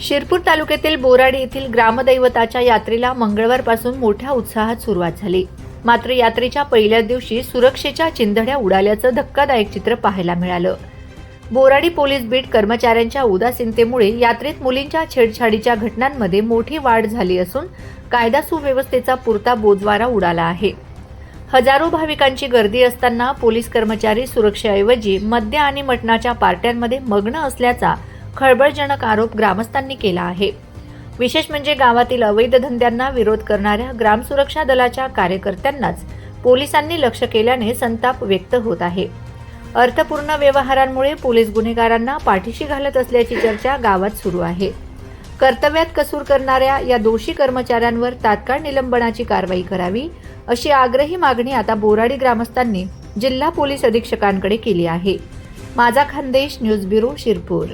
शिरपूर तालुक्यातील बोराडी येथील ग्रामदैवताच्या यात्रेला मंगळवारपासून मोठ्या उत्साहात सुरुवात झाली. मात्र यात्रेच्या पहिल्याच दिवशी सुरक्षेच्या चिंधड्या उडाल्याचं धक्कादायक चित्र पाहायला मिळालं. बोराडी पोलीस बीट कर्मचाऱ्यांच्या उदासीनतेमुळे यात्रेत मुलींच्या छेडछाडीच्या घटनांमध्ये मोठी वाढ झाली असून कायदा सुव्यवस्थेचा पुरता बोजवारा उडाला आहे. हजारो भाविकांची गर्दी असताना पोलीस कर्मचारी सुरक्षेऐवजी मद्य आणि मटणाच्या पार्ट्यांमध्ये मग्न असल्याचा खळबळजनक आरोप ग्रामस्थांनी केला आहे. विशेष म्हणजे गावातील अवैध धंद्यांना विरोध करणाऱ्या ग्रामसुरक्षा दलाच्या कार्यकर्त्यांनाच पोलिसांनी लक्ष केल्याने संताप व्यक्त होत आहे. अर्थपूर्ण व्यवहारांमुळे पोलीस गुन्हेगारांना पाठीशी घालत असल्याची चर्चा गावात सुरू आहे. कर्तव्यात कसूर करणाऱ्या या दोषी कर्मचाऱ्यांवर तात्काळ निलंबनाची कारवाई करावी अशी आग्रही मागणी आता बोराडी ग्रामस्थांनी जिल्हा पोलीस अधीक्षकांकडे केली आहे. माझा खानदेश न्यूज ब्युरो शिरपूर.